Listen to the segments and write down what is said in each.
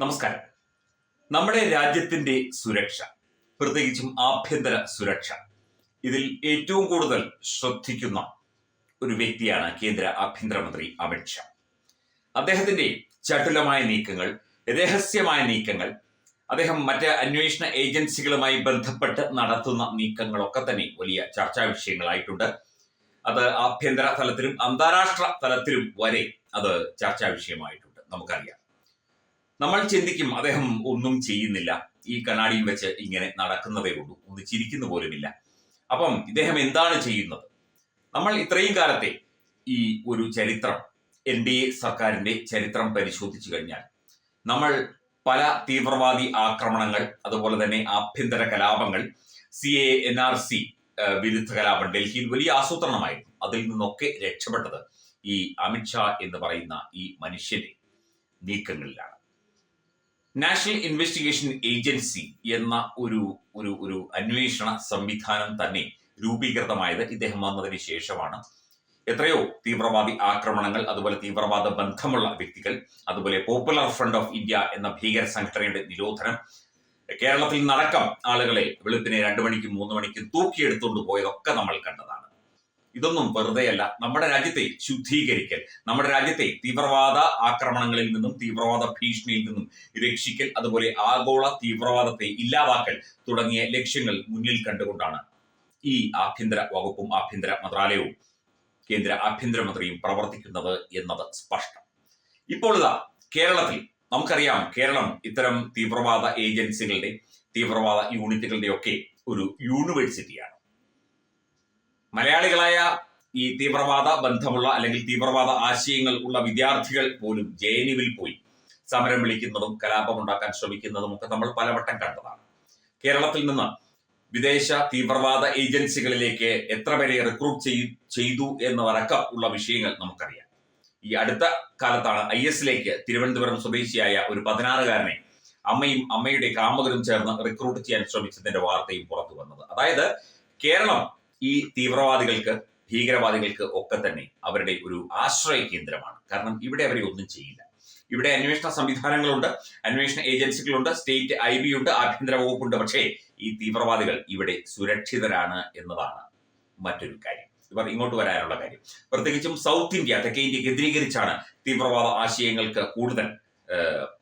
നമസ്കാരം. നമ്മുടെ രാജ്യത്തിന്റെ സുരക്ഷ പ്രത്യേകിച്ചും ആഭ്യന്തര സുരക്ഷ ഇതിൽ ഏറ്റവും കൂടുതൽ ശ്രദ്ധിക്കുന്ന ഒരു വ്യക്തിയാണ് കേന്ദ്ര ആഭ്യന്തരമന്ത്രി അമിത്ഷാ അദ്ദേഹത്തിന്റെ ചടുലമായ നീക്കങ്ങൾ രഹസ്യമായ നീക്കങ്ങൾ അദ്ദേഹം മറ്റ് അന്വേഷണ ഏജൻസികളുമായി ബന്ധപ്പെട്ട് നടത്തുന്ന നീക്കങ്ങളൊക്കെ തന്നെ വലിയ ചർച്ചാ വിഷയങ്ങളായിട്ടുണ്ട്. അത് ആഭ്യന്തര തലത്തിലും അന്താരാഷ്ട്ര തലത്തിലും വരെ അത് ചർച്ചാ വിഷയമായിട്ടുണ്ട്. നമുക്കറിയാം. നമ്മൾ ചിന്തിക്കും അദ്ദേഹം ഒന്നും ചെയ്യുന്നില്ല. ഈ കണ്ണാടിയിൽ വെച്ച് ഇങ്ങനെ നടക്കുന്നതേ ഉള്ളൂ. ഒന്ന് ചിരിക്കുന്ന പോലുമില്ല. അപ്പം ഇദ്ദേഹം എന്താണ് ചെയ്യുന്നത്? നമ്മൾ ഇത്രയും കാലത്തെ ഈ ഒരു ചരിത്രം എൻ ഡി എ സർക്കാരിന്റെ ചരിത്രം പരിശോധിച്ചു കഴിഞ്ഞാൽ നമ്മൾ പല തീവ്രവാദി ആക്രമണങ്ങൾ അതുപോലെ തന്നെ ആഭ്യന്തര കലാപങ്ങൾ C A N R C വിരുദ്ധ കലാപം ഡൽഹിയിൽ വലിയ ആസൂത്രണമായിരുന്നു. അതിൽ നിന്നൊക്കെ രക്ഷപ്പെട്ടത് ഈ അമിത്ഷാ എന്ന് പറയുന്ന ഈ മനുഷ്യന്റെ നീക്കങ്ങളിലാണ്. നാഷണൽ ഇൻവെസ്റ്റിഗേഷൻ ഏജൻസി എന്ന ഒരു ഒരു ഒരു അന്വേഷണ സംവിധാനം തന്നെ രൂപീകൃതമായത് ഇദ്ദേഹം വന്നതിന് ശേഷമാണ്. എത്രയോ തീവ്രവാദി ആക്രമണങ്ങൾ അതുപോലെ തീവ്രവാദ ബന്ധമുള്ള വ്യക്തികൾ അതുപോലെ പോപ്പുലർ ഫ്രണ്ട് ഓഫ് ഇന്ത്യ എന്ന ഭീകര സംഘടനയുടെ നിരോധനം കേരളത്തിൽ നടക്കം ആളുകളെ വെളുപ്പിനെ രണ്ടു മണിക്കും മൂന്ന് മണിക്കും തൂക്കിയെടുത്തുകൊണ്ട് പോയതൊക്കെ നമ്മൾ കണ്ടതാണ്. ഇതൊന്നും വെറുതെയല്ല. നമ്മുടെ രാജ്യത്തെ ശുദ്ധീകരിക്കൽ നമ്മുടെ രാജ്യത്തെ തീവ്രവാദ ആക്രമണങ്ങളിൽ നിന്നും തീവ്രവാദ ഭീഷണിയിൽ നിന്നും രക്ഷിക്കൽ അതുപോലെ ആഗോള തീവ്രവാദത്തെ ഇല്ലാതാക്കൽ തുടങ്ങിയ ലക്ഷ്യങ്ങൾ മുന്നിൽ കണ്ടുകൊണ്ടാണ് ഈ ആഭ്യന്തര വകുപ്പും ആഭ്യന്തര മന്ത്രാലയവും കേന്ദ്ര ആഭ്യന്തരമന്ത്രിയും പ്രവർത്തിക്കുന്നത് എന്നത് സ്പഷ്ടം. ഇപ്പോൾ ഇതാ കേരളത്തിൽ നമുക്കറിയാം കേരളം ഇത്തരം തീവ്രവാദ ഏജൻസികളുടെ തീവ്രവാദ യൂണിറ്റുകളുടെ ഒക്കെ ഒരു യൂണിവേഴ്സിറ്റിയാണ്. മലയാളികളായ ഈ തീവ്രവാദ ബന്ധമുള്ള അല്ലെങ്കിൽ തീവ്രവാദ ആശയങ്ങൾ ഉള്ള വിദ്യാർത്ഥികൾ പോലും ജെ പോയി സമരം വിളിക്കുന്നതും കലാപമുണ്ടാക്കാൻ ശ്രമിക്കുന്നതും ഒക്കെ നമ്മൾ പലവട്ടം കണ്ടതാണ്. കേരളത്തിൽ നിന്ന് വിദേശ തീവ്രവാദ ഏജൻസികളിലേക്ക് എത്ര പേരെ റിക്രൂട്ട് ചെയ്തു എന്നതടക്കം ഉള്ള വിഷയങ്ങൾ നമുക്കറിയാം. ഈ അടുത്ത കാലത്താണ് ഐ എസിലേക്ക് തിരുവനന്തപുരം സ്വദേശിയായ ഒരു പതിനാറുകാരനെ അമ്മയും അമ്മയുടെ കാമകരും ചേർന്ന് റിക്രൂട്ട് ചെയ്യാൻ ശ്രമിച്ചതിന്റെ വാർത്തയും പുറത്തു വന്നത്. അതായത് കേരളം ഈ തീവ്രവാദികൾക്ക് ഭീകരവാദികൾക്ക് ഒക്കെ തന്നെ അവരുടെ ഒരു ആശ്രയ കേന്ദ്രമാണ്. കാരണം ഇവിടെ അവരെ ഒന്നും ചെയ്യില്ല. ഇവിടെ അന്വേഷണ സംവിധാനങ്ങളുണ്ട് അന്വേഷണ ഏജൻസികളുണ്ട് സ്റ്റേറ്റ് ഐ ബി ഉണ്ട് ആഭ്യന്തര വകുപ്പുണ്ട് പക്ഷേ ഈ തീവ്രവാദികൾ ഇവിടെ സുരക്ഷിതരാണ് എന്നതാണ് മറ്റൊരു കാര്യം. ഇവർ ഇങ്ങോട്ട് വരാനുള്ള കാര്യം. പ്രത്യേകിച്ചും സൗത്ത് ഇന്ത്യ തെക്കേ ഇന്ത്യ കേന്ദ്രീകരിച്ചാണ് തീവ്രവാദ ആശയങ്ങൾക്ക് കൂടുതൽ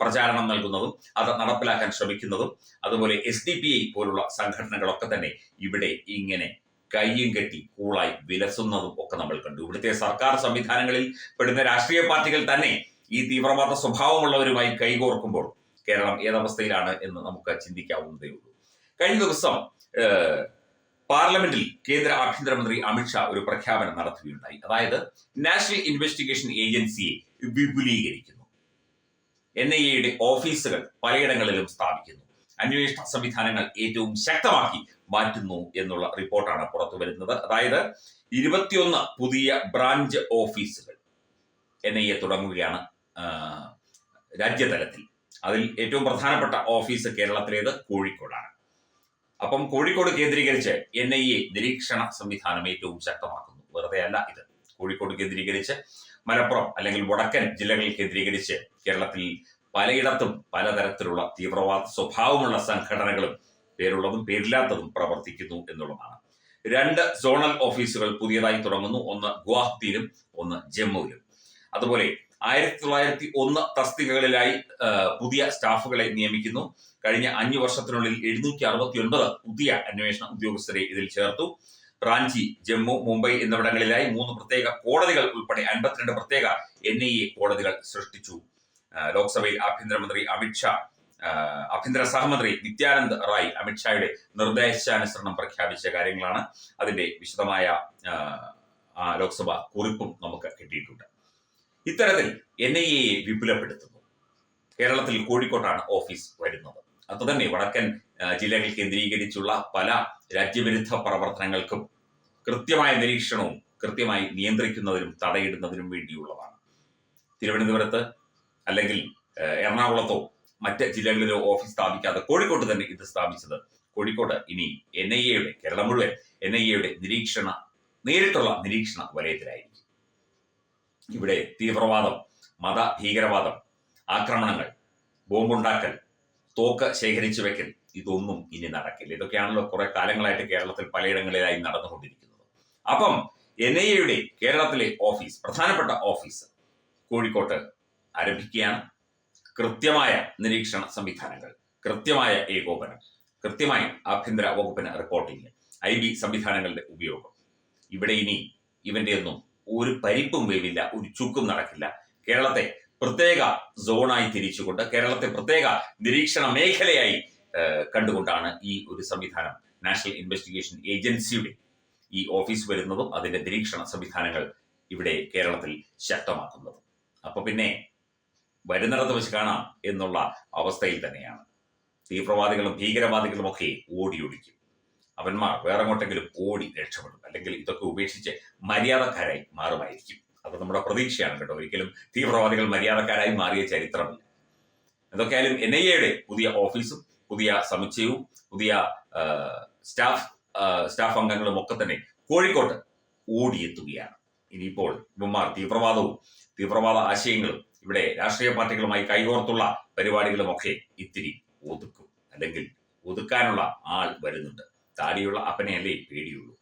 പ്രചാരണം നൽകുന്നതും അത് നടപ്പിലാക്കാൻ ശ്രമിക്കുന്നതും. അതുപോലെ എസ് ഡി പി ഐ പോലുള്ള സംഘടനകളൊക്കെ തന്നെ ഇവിടെ ഇങ്ങനെ കയ്യും കെട്ടി കൂളായി വിലസുന്നതും ഒക്കെ നമ്മൾ കണ്ടു. ഇവിടുത്തെ സർക്കാർ സംവിധാനങ്ങളിൽ പെടുന്ന രാഷ്ട്രീയ പാർട്ടികൾ തന്നെ ഈ തീവ്രവാദ സ്വഭാവമുള്ളവരുമായി കൈകോർക്കുമ്പോൾ കേരളം ഏതവസ്ഥയിലാണ് എന്ന് നമുക്ക് ചിന്തിക്കാവുന്നതേ ഉള്ളൂ. കഴിഞ്ഞ ദിവസം പാർലമെന്റിൽ കേന്ദ്ര ആഭ്യന്തരമന്ത്രി അമിത്ഷാ ഒരു പ്രഖ്യാപനം നടത്തുകയുണ്ടായി. അതായത് നാഷണൽ ഇൻവെസ്റ്റിഗേഷൻ ഏജൻസിയെ വിപുലീകരിക്കുന്നു. എൻ ഐ എയുടെ ഓഫീസുകൾ പലയിടങ്ങളിലും സ്ഥാപിക്കുന്നു. അന്വേഷണ സംവിധാനങ്ങൾ ഏറ്റവും ശക്തമാക്കി മാറ്റുന്നു എന്നുള്ള റിപ്പോർട്ടാണ് പുറത്തു വരുന്നത്. അതായത് ഇരുപത്തിയൊന്ന് പുതിയ ബ്രാഞ്ച് ഓഫീസുകൾ എൻ ഐ എ തുടങ്ങുകയാണ് രാജ്യതലത്തിൽ. അതിൽ ഏറ്റവും പ്രധാനപ്പെട്ട ഓഫീസ് കേരളത്തിലേത് കോഴിക്കോടാണ്. അപ്പം കോഴിക്കോട് കേന്ദ്രീകരിച്ച് എൻ ഐ എ നിരീക്ഷണ സംവിധാനം ഏറ്റവും ശക്തമാക്കുന്നു. വെറുതെ അല്ല ഇത്. കോഴിക്കോട് കേന്ദ്രീകരിച്ച് മലപ്പുറം അല്ലെങ്കിൽ വടക്കൻ ജില്ലകളിൽ കേന്ദ്രീകരിച്ച് കേരളത്തിൽ പലയിടത്തും പലതരത്തിലുള്ള തീവ്രവാദ സ്വഭാവമുള്ള സംഘടനകളും പേരുള്ളതും പേരില്ലാത്തതും പ്രവർത്തിക്കുന്നു എന്നുള്ളതാണ്. രണ്ട് സോണൽ ഓഫീസുകൾ പുതിയതായി തുടങ്ങുന്നു. ഒന്ന് ഗുവാഹത്തിയിലും ഒന്ന് ജമ്മുവിലും. അതുപോലെ ആയിരത്തി തൊള്ളായിരത്തി ഒന്ന് തസ്തികകളിലായി പുതിയ സ്റ്റാഫുകളെ നിയമിക്കുന്നു. കഴിഞ്ഞ അഞ്ചു വർഷത്തിനുള്ളിൽ എഴുന്നൂറ്റി അറുപത്തി ഒൻപത് പുതിയ അന്വേഷണ ഉദ്യോഗസ്ഥരെ ഇതിൽ ചേർത്തു. റാഞ്ചി ജമ്മു മുംബൈ എന്നിവിടങ്ങളിലായി മൂന്ന് പ്രത്യേക കോടതികൾ ഉൾപ്പെടെ അൻപത്തിരണ്ട് പ്രത്യേക എൻ ഐ എ കോടതികൾ സൃഷ്ടിച്ചു. ലോക്സഭയിൽ ആഭ്യന്തരമന്ത്രി അമിത്ഷാ ആഭ്യന്തര സഹമന്ത്രി നിത്യാനന്ദ് റായ് അമിത്ഷായുടെ നിർദ്ദേശാനുസരണം പ്രഖ്യാപിച്ച കാര്യങ്ങളാണ് അതിന്റെ വിശദമായ ലോക്സഭ കുറിപ്പും നമുക്ക് കിട്ടിയിട്ടുണ്ട്. ഇത്തരത്തിൽ എൻ ഐ വിപുലപ്പെടുത്തുന്നു. കേരളത്തിൽ കോഴിക്കോട്ടാണ് ഓഫീസ് വരുന്നത്. അതുതന്നെ വടക്കൻ ജില്ലകൾ കേന്ദ്രീകരിച്ചുള്ള പല രാജ്യവിരുദ്ധ പ്രവർത്തനങ്ങൾക്കും കൃത്യമായ നിരീക്ഷണവും കൃത്യമായി നിയന്ത്രിക്കുന്നതിനും തടയിടുന്നതിനും വേണ്ടിയുള്ളതാണ്. തിരുവനന്തപുരത്ത് അല്ലെങ്കിൽ എറണാകുളത്തോ മറ്റ് ജില്ലകളിലോ ഓഫീസ് സ്ഥാപിക്കാതെ കോഴിക്കോട്ട് തന്നെ ഇത് സ്ഥാപിച്ചത്. കോഴിക്കോട് ഇനി എൻ ഐ എയുടെ കേരളം മുഴുവൻ എൻ ഐ എയുടെ നിരീക്ഷണ നേരിട്ടുള്ള നിരീക്ഷണ വലയത്തിലായിരിക്കും. ഇവിടെ തീവ്രവാദം മത ഭീകരവാദം ആക്രമണങ്ങൾ ബോംബുണ്ടാക്കൽ തോക്ക് ശേഖരിച്ചു വെക്കൽ ഇതൊന്നും ഇനി നടക്കില്ല. ഇതൊക്കെയാണല്ലോ കുറെ കാലങ്ങളായിട്ട് കേരളത്തിൽ പലയിടങ്ങളിലായി നടന്നുകൊണ്ടിരിക്കുന്നത്. അപ്പം എൻ ഐ എയുടെ കേരളത്തിലെ ഓഫീസ് പ്രധാനപ്പെട്ട ഓഫീസ് കോഴിക്കോട്ട് ആരംഭിക്കുകയാണ്. കൃത്യമായ നിരീക്ഷണ സംവിധാനങ്ങൾ കൃത്യമായ ഏകോപനം കൃത്യമായി ആഭ്യന്തര വകുപ്പിന് റിപ്പോർട്ടിംഗ് ഐ ബി സംവിധാനങ്ങളുടെ ഉപയോഗം. ഇവിടെ ഇനി ഇവന്റെ ഒന്നും ഒരു പരിപ്പും വേവില്ല ഒരു ചുക്കും നടക്കില്ല. കേരളത്തെ പ്രത്യേക സോണായി തിരിച്ചുകൊണ്ട് കേരളത്തെ പ്രത്യേക നിരീക്ഷണ മേഖലയായി കണ്ടുകൊണ്ടാണ് ഈ ഒരു സംവിധാനം നാഷണൽ ഇൻവെസ്റ്റിഗേഷൻ ഏജൻസിയുടെ ഈ ഓഫീസ് വരുന്നതും അതിന്റെ നിരീക്ഷണ സംവിധാനങ്ങൾ ഇവിടെ കേരളത്തിൽ ശക്തമാക്കുന്നതും. അപ്പൊ പിന്നെ വരുന്നിടത്ത് വെച്ച് കാണാം എന്നുള്ള അവസ്ഥയിൽ തന്നെയാണ്. തീവ്രവാദികളും ഭീകരവാദികളും ഒക്കെ ഓടിയൊടിക്കും. അവന്മാർ വേറെ എങ്ങോട്ടെങ്കിലും ഓടി രക്ഷപ്പെടും. അല്ലെങ്കിൽ ഇതൊക്കെ ഉപേക്ഷിച്ച് മര്യാദക്കാരായി മാറുമായിരിക്കും. അത് നമ്മുടെ പ്രതീക്ഷയാണ് കേട്ടോ. ഒരിക്കലും തീവ്രവാദികൾ മര്യാദക്കാരായി മാറിയ ചരിത്രമില്ല. എന്തൊക്കെയായാലും എൻ ഐ എയുടെ പുതിയ ഓഫീസും പുതിയ സമുച്ചയവും പുതിയ സ്റ്റാഫ് സ്റ്റാഫ് അംഗങ്ങളും ഒക്കെ തന്നെ കോഴിക്കോട്ട് ഓടിയെത്തുകയാണ്. ഇനിയിപ്പോൾ ഇവന്മാർ തീവ്രവാദവും തീവ്രവാദ ആശയങ്ങളും ഇവിടെ രാഷ്ട്രീയ പാർട്ടികളുമായി കൈകോർത്തുള്ള പരിപാടികളുമൊക്കെ ഇത്തിരി ഒതുക്കും. അല്ലെങ്കിൽ ഒതുക്കാനുള്ള ആൾ വരുന്നുണ്ട്. താടിയുള്ള അപ്പനെയല്ലേ പേടിയുള്ളൂ.